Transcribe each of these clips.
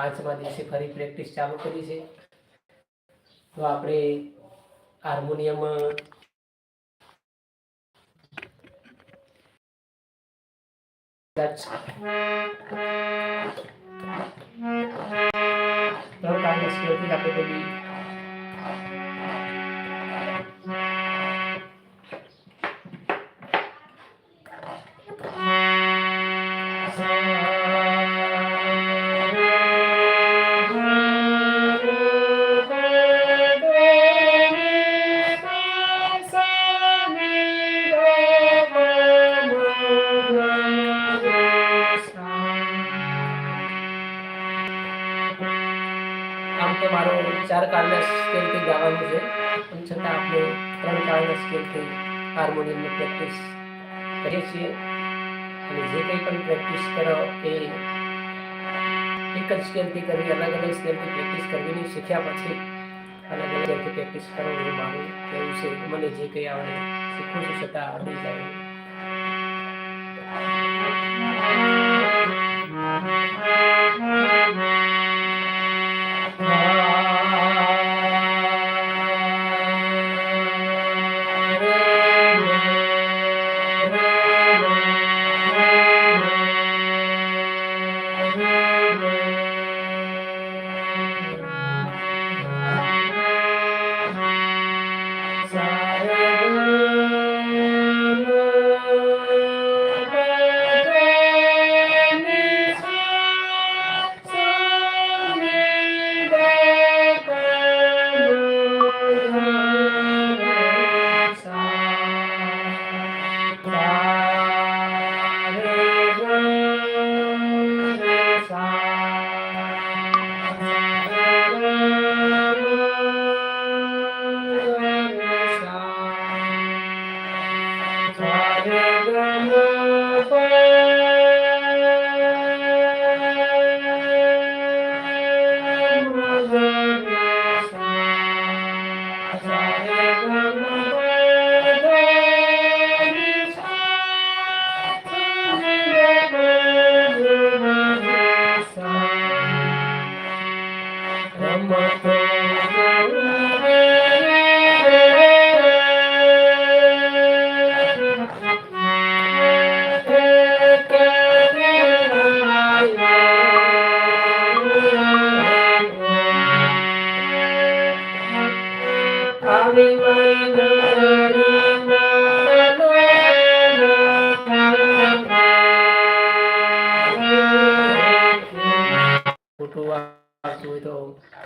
પાંચમા દિવસે ફરી પ્રેક્ટિસ ચાલુ કરી છે. તો આપણે હાર્મોનિયમ ત્રણ સ્કેલથી આપણે પેલી આમ તો મારો ચાર કાળના સ્કેલથી ગાવાનું છે. પણ છતાં આપણે ત્રણ કાળના સ્કેલથી હાર્મોનિયમની પ્રેક્ટિસ કરીએ છીએ. અને જે કંઈ પણ પ્રેક્ટિસ કરો એ એક જ સ્કેલથી કરવી, અલગ અલગ સ્કેલથી પ્રેક્ટિસ કરવી નહીં શીખ્યા પછી અલગ અલગ સ્કેલથી પ્રેક્ટિસ કરો એ મારું એવું છે. મને જે કંઈ આવડે શીખું છું છતાં આવડી જાય.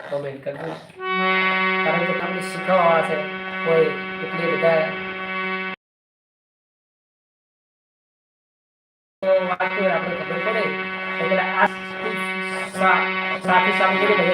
કમેન્ટ કરજો કારણ કે તમને શીખવા છે કોઈ એટલે બધા આપણે ખબર પડે. એટલે આ સાથે સાથે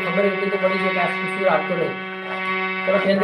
ખબર એટલી તો પડી છે કે આ શું આવતો નહીં. ચલો ફેર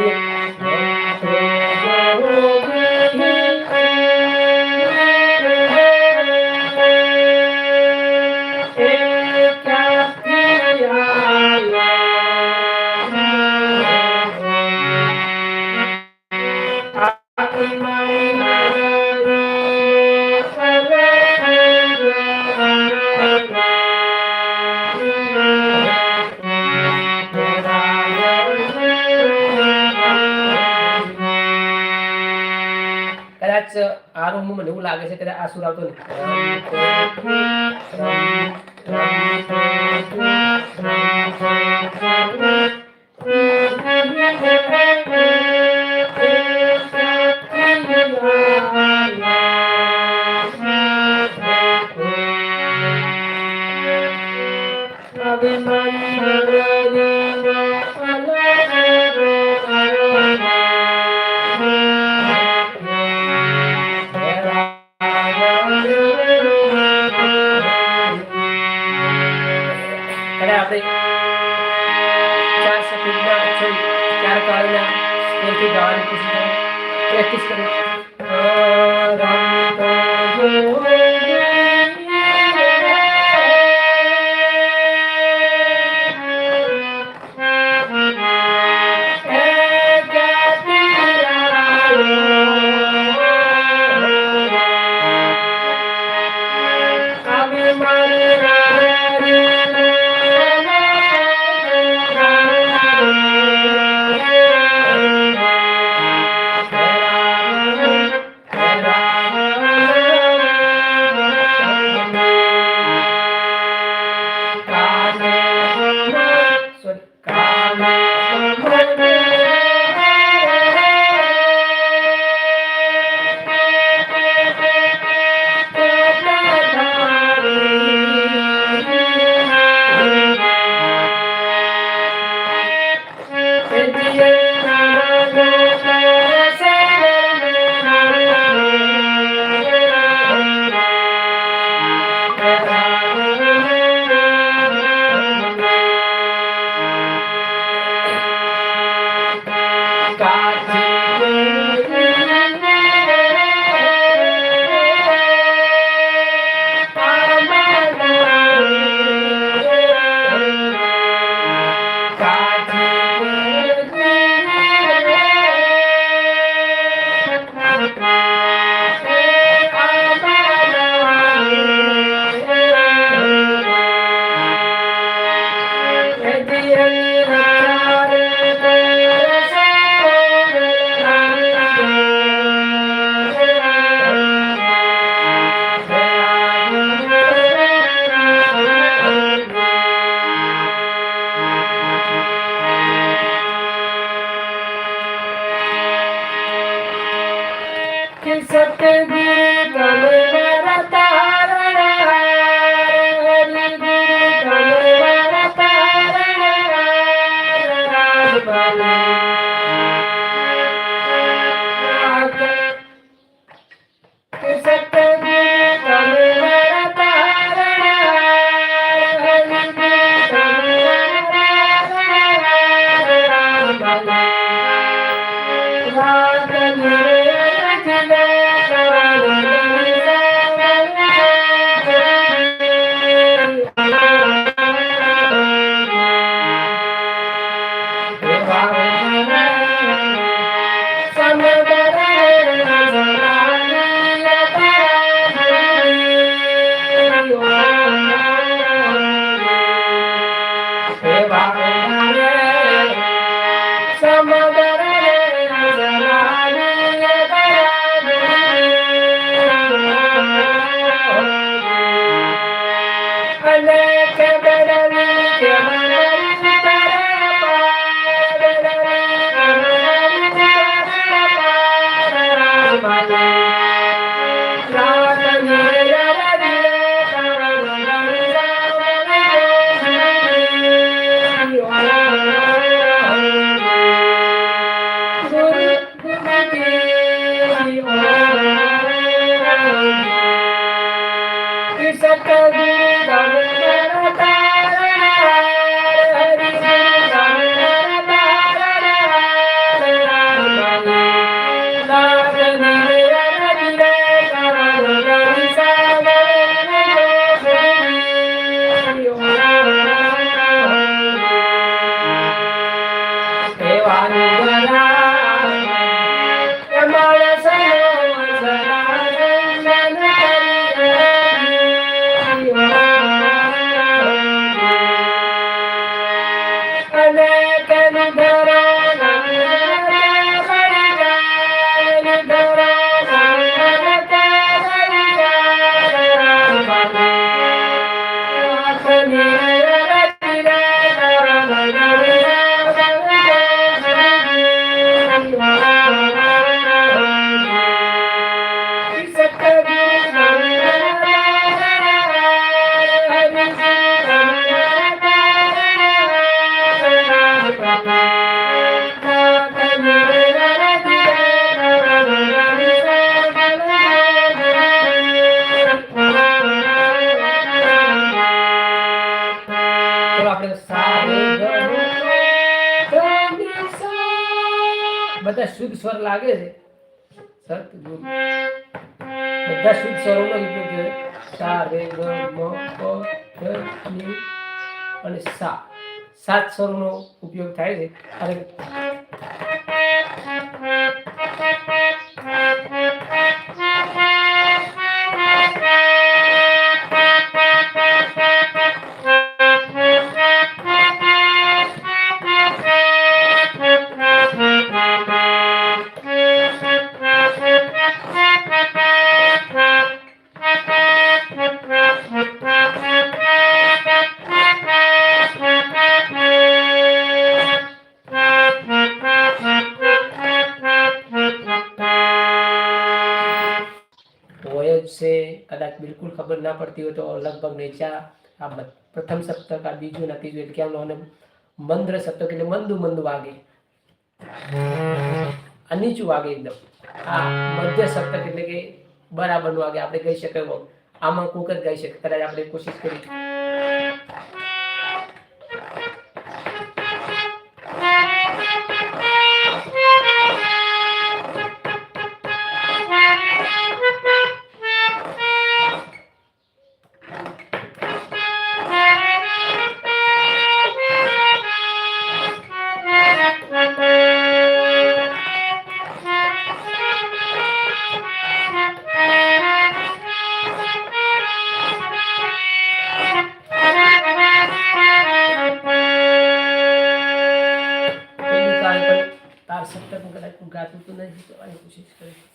આ સુર सकते લાગે છે? સત ગુરુ બધા શુદ્ધ સ્વરોનો જ ઉપયોગ છે સા, રે, ગ, મ, પ ધ અને સા. સાત સ્વરોનો ઉપયોગ થાય છે. અને છે, કદાચ બિલકુલ ખબર ના પડતી હોય તો લગભગ નીચા, આ પ્રથમ સપ્તક, આ બીજું ને ત્રીજું એટલે કે આમનો અને મંદ્ર સપ્તક એટલે મંદુ મંદુ વાગે. આ નીચું વાગે એકદમ. આ મધ્ય સપ્તક એટલે કે બરાબરનું વાગે. આપણે કહી શકાય આમાં કોક જ ગાઈ શકે. કદાચ આપણે કોશિશ કરી. નથી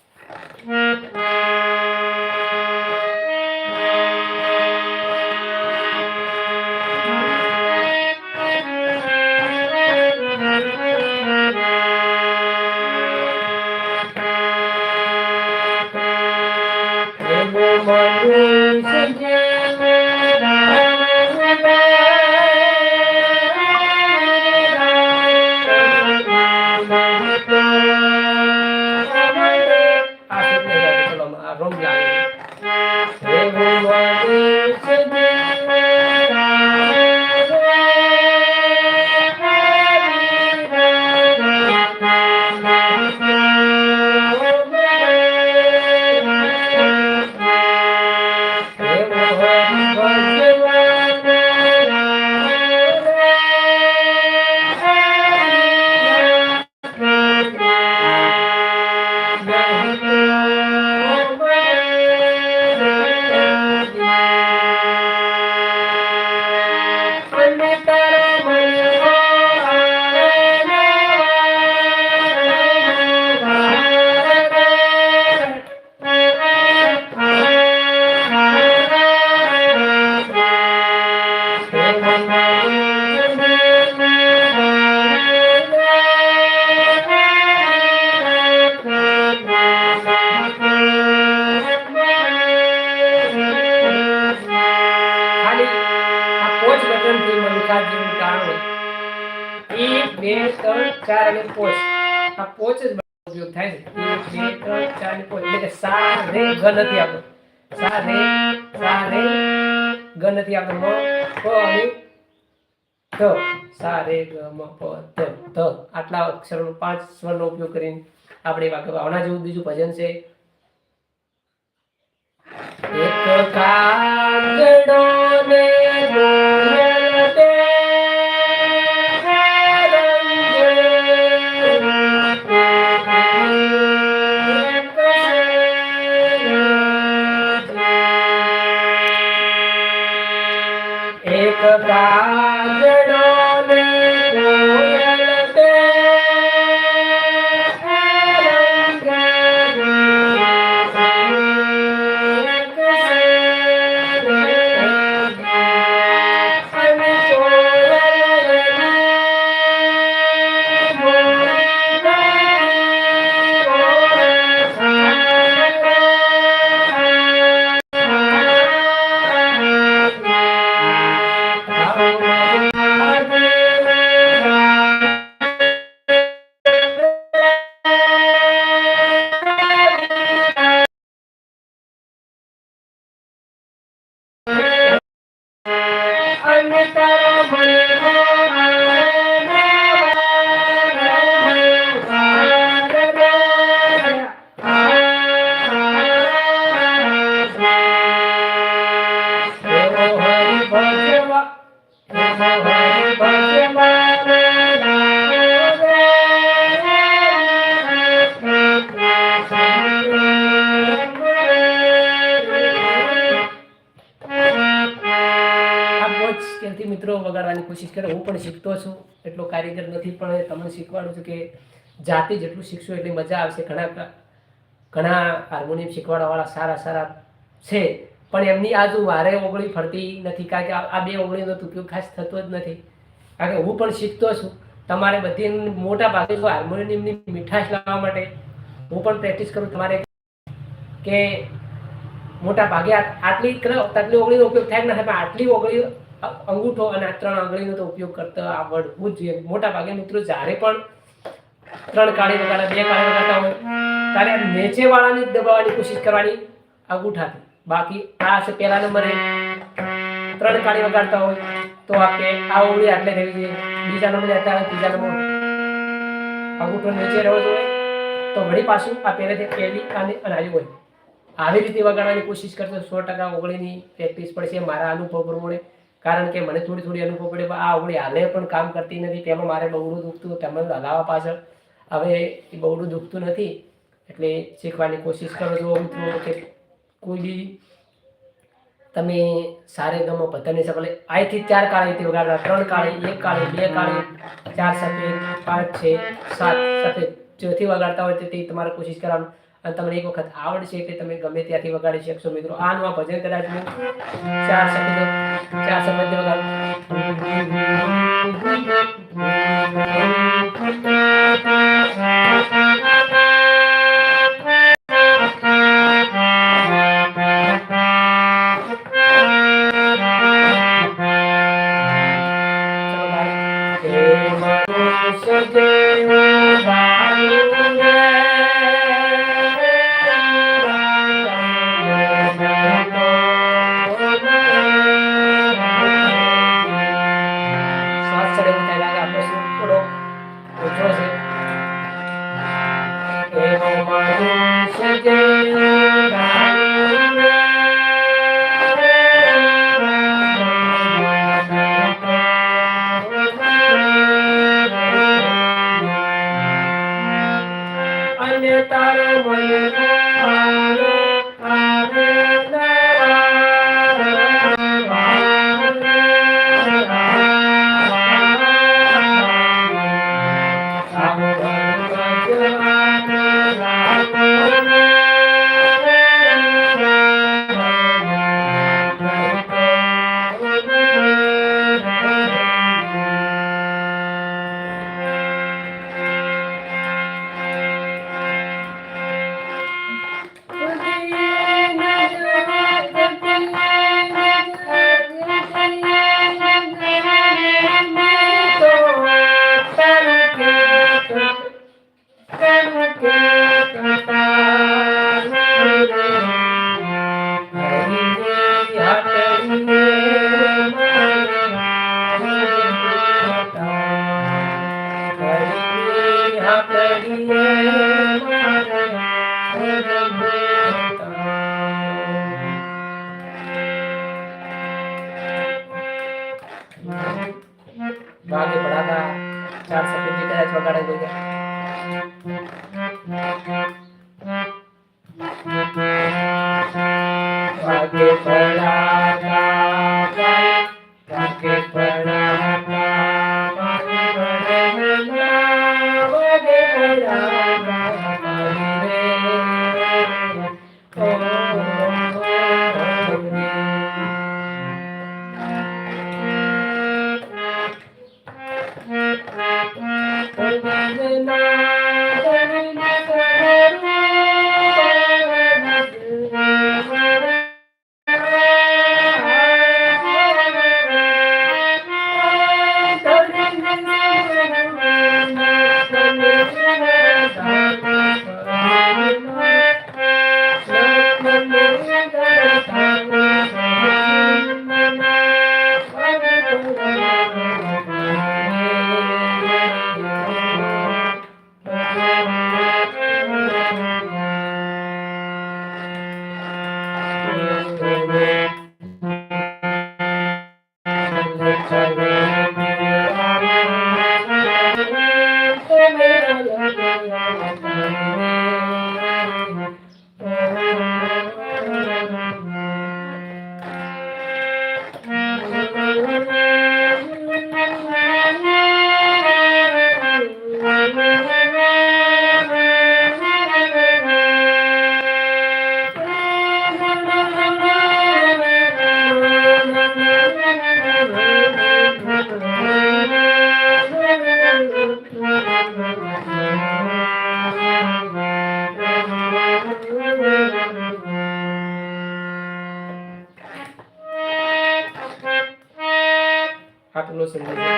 આવતો, ચલો આ રોંગ લાગે ગ નથી આવતો સા રે સા રે. ગ નથી આવતો મ. પ અને ધ. સા રે, ગ, મ, પ, ધ ત આટલા અક્ષરોનો પાંચ સ્વરનો ઉપયોગ કરીને આપણે એવા કહેવા જેવું બીજું ભજન છે. એક કાગડો જ મિત્રો, વગાડવાની કોશિશ કરે, હું પણ શીખતો છું. એટલો કારીગર નથી, પણ તમને શીખવાડું છું કે જાતે જેટલું શીખશો, એટલી મજા આવશે. ઘણા ઘણા હાર્મોનિયમ શીખવાડવાવાળા સારા સારા છે, પણ એમની આજુ વારે ઓગળી ફરતી નથી, કારણ કે આ બે ઓગળીનો તો ઉપયોગ ખાસ થતો જ નથી. કારણ કે હું પણ શીખતો છું. તમારે બધી મોટા ભાગે હાર્મોનિયમની મીઠાશ લાવવા માટે હું પણ પ્રેક્ટિસ કરું તમારે કે મોટા ભાગે આટલી આટલી ઓગળીનો ઉપયોગ થાય કે ના થાય, પણ આટલી ઓગળી અંગૂઠો અને આ ત્રણ આંગળીનો તો ઉપયોગ કરતા આવડવું જ જોઈએ. મોટા ભાગે મિત્રો જ્યારે પણ ત્રણ કાળી વગાડે, બે કાળી વગાડતા હોય, ત્યારે નીચે વાળાને દબાવવાની કોશિશ કરવાની અંગૂઠાથી. બાકી આ છે પહેલા નંબરે. ત્રણ કાળી વગાડતા હોય, તો આ કે આ ઉડી આટલે રહેવી જોઈએ. બીજા નંબરે અત્યારે ત્રીજા નંબર અંગૂઠો નીચે રહેવો જોઈએ. તો વળી પાછું આ પહેલેથી પહેલી અને અને હોય. આવી રીતે વગાડવાની કોશિશ કરતો સો ટકા ઓગળીની પ્રેક્ટિસ પડશે. મારા અનુભવ પ્રમાણે કારણ કે મને થોડી થોડી અનુભવ પડે આ ઓગળી હાલે પણ કામ કરતી નથી, તેમાં મારે બહુડું દુખતું, તેમાં હલાવા પાછળ. હવે એ બહુડું દુખતું નથી, એટલે શીખવાની કોશિશ કરો છો મિત્રો, કે કોઈ બી તમે સારે ગમો પતંગની સફળ અહીંથી ચાર કાળી હતી વગાડવા ત્રણ કાળી, એક કાળી, બે કાળી, ચાર સફેદ પાંચ, છે, સાત સફેદ ચોથી વગાડતા હોય તો તે તમારે કોશિશ કરવાનું. અને તમને એક વખત આવડશે એટલે તમે ગમે ત્યાંથી વગાડી શકશો. મિત્રો, આનું આ ભજન કદાચ ચાર શબ્દ ચાર શબ્દ વગાડું. આટલો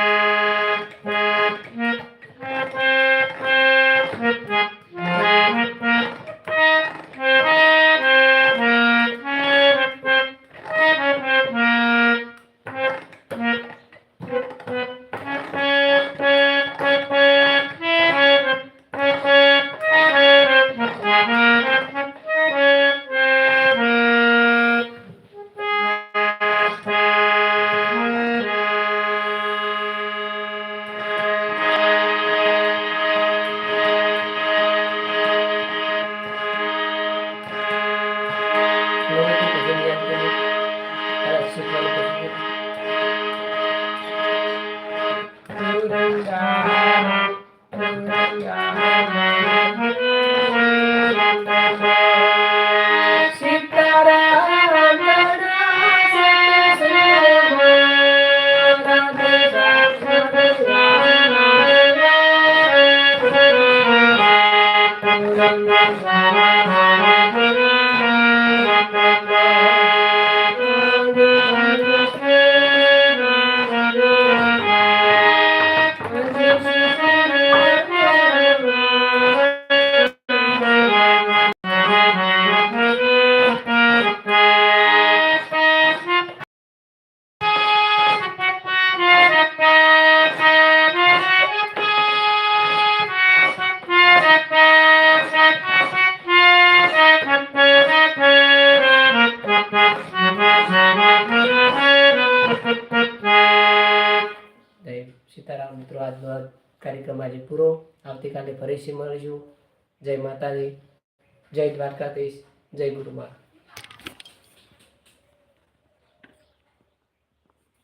જય દ્વારકાધીશ.